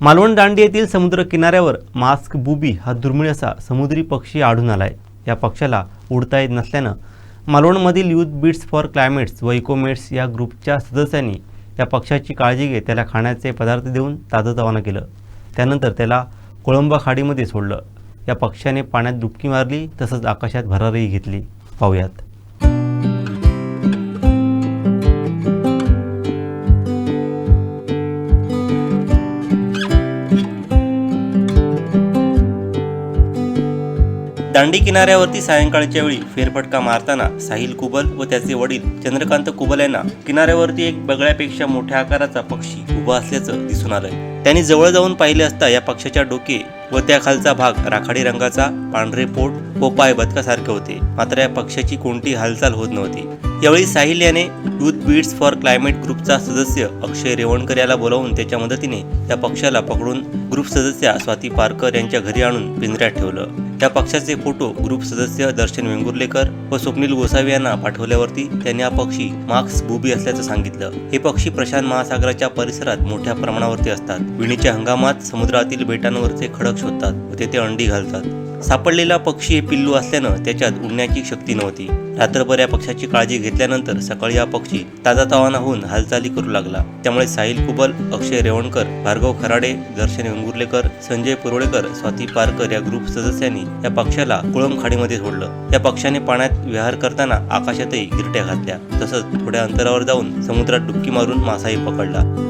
मालवण दांडी येथील समुद्र किनाऱ्यावर मास्क बुबी हा दुर्मिळ असा समुद्री पक्षी आढळून आहे या पक्षाला उडता येत नसल्यानं मालवणमधील युथ बीट्स फॉर क्लायमेट्स व इकोमेट्स या ग्रुपच्या सदस्यांनी या पक्षाची काळजी घेत त्याला खाण्याचे पदार्थ देऊन ताजं केलं. त्यानंतर त्याला कोळंबा खाडीमध्ये सोडलं. या पक्ष्याने पाण्यात डुबकी मारली तसंच आकाशात भरारीही घेतली. पाहूयात. दांडी किनाऱ्यावरती सायंकाळच्या वेळी फेरफटका मारताना साहिल कुबल व त्याचे वडील चंद्रकांत कुबल यांना किनाऱ्यावरती एक बगळ्यापेक्षा मोठ्या आकाराचा पक्षी उभा असल्याचं दिसून आलंय. त्यांनी जवळ जाऊन पाहिले असता या पक्षाच्या डोके व त्या खालचा भाग राखाडी रंगाचा पांढरे पोट व पाय बदकासारखे होते. मात्र या पक्षाची कोणती हालचाल होत नव्हती. यावेळी साहिल याने युथ फॉर क्लायमेट ग्रुपचा सदस्य अक्षय रेवणकर याला बोलावून त्याच्या मदतीने त्या पक्षाला पकडून ग्रुप सदस्या स्वाती पारकर यांच्या घरी आणून पिंजऱ्यात ठेवलं. त्या पक्षाचे फोटो ग्रुप सदस्य दर्शन वेंगुर्लेकर व स्वप्नील गोसावी यांना पाठवल्यावरती त्यांनी हा पक्षी मार्क्स बुबी असल्याचं सांगितलं. हे पक्षी प्रशांत महासागराच्या परिसरात मोठ्या प्रमाणावरती असतात. विणीच्या हंगामात समुद्रातील बेटांवरचे खडक शोधतात व तेथे अंडी घालतात. सापडलेला पक्षी हे पिल्लू असल्यानं त्याच्यात उडण्याची शक्ती नव्हती. रात्रभर या पक्षाची काळजी घेतल्यानंतर सकाळी हा पक्षी ताजा तावाना होऊन हालचाली करू लागला. त्यामुळे साहिल कुबल अक्षय रेवणकर भार्गव खराडे दर्शन वेंगुर्लेकर संजय पुरोळेकर स्वाती पारकर या ग्रुप सदस्यांनी या पक्षाला कुळम खाडीमध्ये सोडलं. या पक्षाने पाण्यात विहार करताना आकाशातही गिरट्या घातल्या. तसंच थोड्या अंतरावर जाऊन समुद्रात डुबकी मारून मासाही पकडला.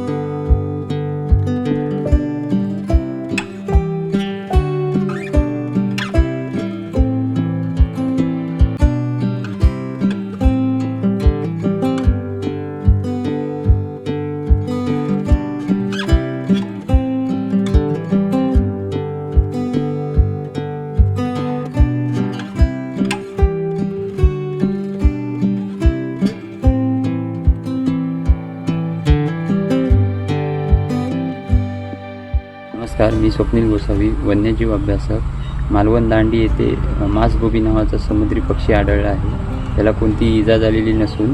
नमस्कार मी स्वप्नील गोसावी वन्यजीव अभ्यासक. मालवण दांडी येथे मासगोबी नावाचा समुद्री पक्षी आढळला आहे. त्याला कोणती इजा झालेली नसून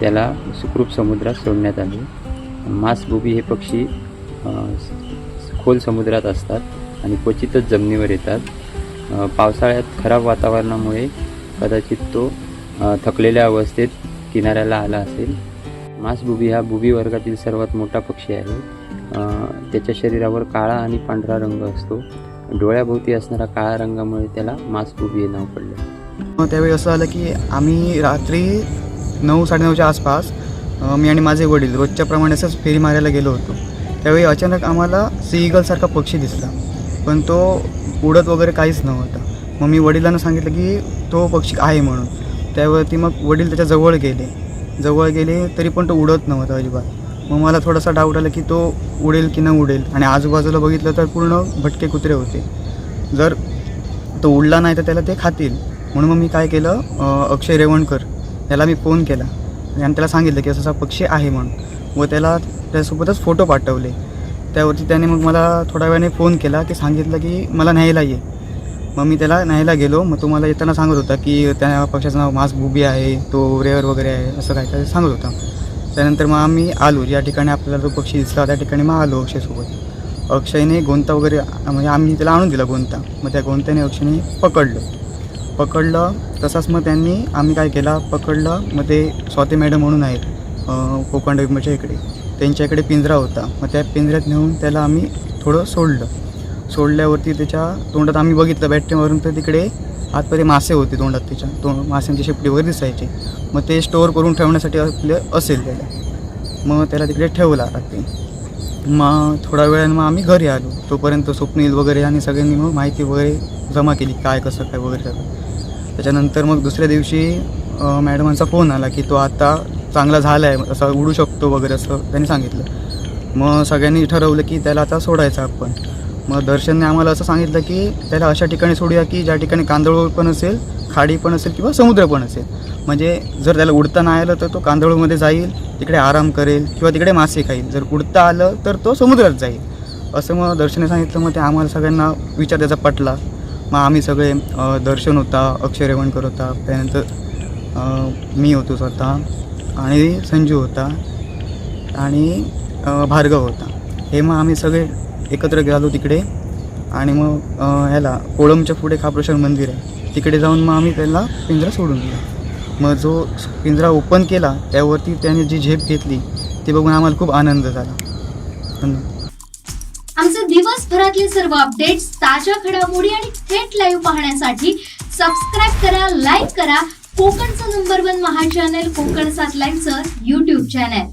त्याला सुखरूप समुद्रात सोडण्यात आले. मासगोबी हे पक्षी खोल समुद्रात असतात आणि क्वचितच जमिनीवर येतात. पावसाळ्यात खराब वातावरणामुळे कदाचित तो थकलेल्या अवस्थेत किनाऱ्याला आला असेल. मासबुबी हा बुबी वर्गातील सर्वात मोठा पक्षी आहे. त्याच्या शरीरावर काळा आणि पांढरा रंग असतो. डोळ्याभोवती असणाऱ्या काळ्या रंगामुळे त्याला मासबुबी हे नाव पडले. मग त्यावेळी असं आलं की आम्ही रात्री नऊ साडेनऊच्या आसपास मी आणि माझे वडील रोजच्या प्रमाणे असंच फेरी मारायला गेलो होतो. त्यावेळी अचानक आम्हाला सी पक्षी दिसला. पण तो उडत वगैरे काहीच नव्हता. मग मी वडिलांना सांगितलं की तो पक्षी आहे म्हणून. त्यावरती मग वडील त्याच्याजवळ गेले. जवळ गेले तरी पण तो उडत नव्हता अजिबात. मग मला थोडासा डाऊट आला की तो उडेल की न उडेल. आणि आजूबाजूला बघितलं तर पूर्ण भटके कुत्रे होते. जर तो उडला नाही तर त्याला ते खातील. म्हणून मग मी काय केलं अक्षय रेवणकर याला मी फोन केला. आणि त्याला सांगितलं की असा असा पक्षी आहे म्हणून. व त्याला त्यासोबतच फोटो पाठवले. त्यावरती त्याने मग मला थोड्या वेळाने फोन केला की सांगितलं की मला न्यायला ये. मग मी त्याला न्यायला गेलो. मग तो मला येताना सांगत होता की त्या पक्षाचं नाव मास बुबी आहे तो रेअर वगैरे आहे असं काय काय सांगत होता. त्यानंतर मग आम्ही आलो. ज्या ठिकाणी आपल्याला जो पक्षी दिसला त्या ठिकाणी मग आलो अक्षयसोबत अक्षयने गोंता वगैरे म्हणजे आम्ही त्याला आणून दिला गोंता. मग त्या गोंत्याने अक्षयने पकडलं. पकडलं. तसाच मग त्यांनी आम्ही काय केला? पकडलं. मग ते स्वाती मॅडम म्हणून आहेत कोकण डोंबरच्या इकडे. त्यांच्या इकडे पिंजरा होता. मग त्या पिंजऱ्यात नेऊन त्याला आम्ही थोडं सोडलं. सोडल्यावरती त्याच्या तोंडात आम्ही बघितलं बॅटरीवरून तर तिकडे आतमध्ये मासे होते तोंडात त्याच्या. तोंड माशांची शेपटी वगैरे दिसायचे. मग ते स्टोअर करून ठेवण्यासाठी आपले असेल त्याला. मग त्याला तिकडे ठेवला रात्री मग थोड्या वेळानं मग आम्ही घरी आलो. तोपर्यंत स्वप्नील वगैरे आणि सगळ्यांनी मग माहिती वगैरे जमा केली काय कसं काय वगैरे सगळं त्याच्यानंतर मग दुसऱ्या दिवशी मॅडमांचा फोन आला की तो आता चांगला झाला आहे असा उडू शकतो वगैरे असं त्यांनी सांगितलं. मग सगळ्यांनी ठरवलं की त्याला आता सोडायचं आपण. मग दर्शनने आम्हाला असं सांगितलं की त्याला अशा ठिकाणी सोडूया की ज्या ठिकाणी कांदळूळ पण असेल खाडी पण असेल किंवा समुद्र पण असेल. म्हणजे जर त्याला उडता नाही आलं तर तो कांदळूळमध्ये जाईल तिकडे आराम करेल किंवा तिकडे मासे खाईल. जर उडता आलं तर तो समुद्रात जाईल. असं मग दर्शने सांगितलं. मग ते आम्हाला सगळ्यांना विचार त्याचा पटला. मग आम्ही सगळे दर्शन होता अक्षय रेवणकर होता. त्यानंतर मी होतो स्वतः आणि संजू होता आणि भार्गव होता. हे मग आम्ही सगळे एकत्र गेलो तिकडे. आणि मग ह्याला कोळमच्या पुढे खापरेश्वर मंदिर आहे. तिकडे जाऊन मग आम्ही त्याला पिंजरा सोडून दिला. मग जो पिंजरा ओपन केला त्यावरती त्याने जी झेप घेतली ते बघून आम्हाला खूप आनंद झाला. आमचे दिवसभरातले सर्व अपडेट्स ताज्या घडामोडी आणि थेट लाईव्ह पाहण्यासाठी सबस्क्राईब करा लाईक करा. कोकणचं नंबर वन महा चॅनल कोकण सात लाईनचं युट्यूब चॅनल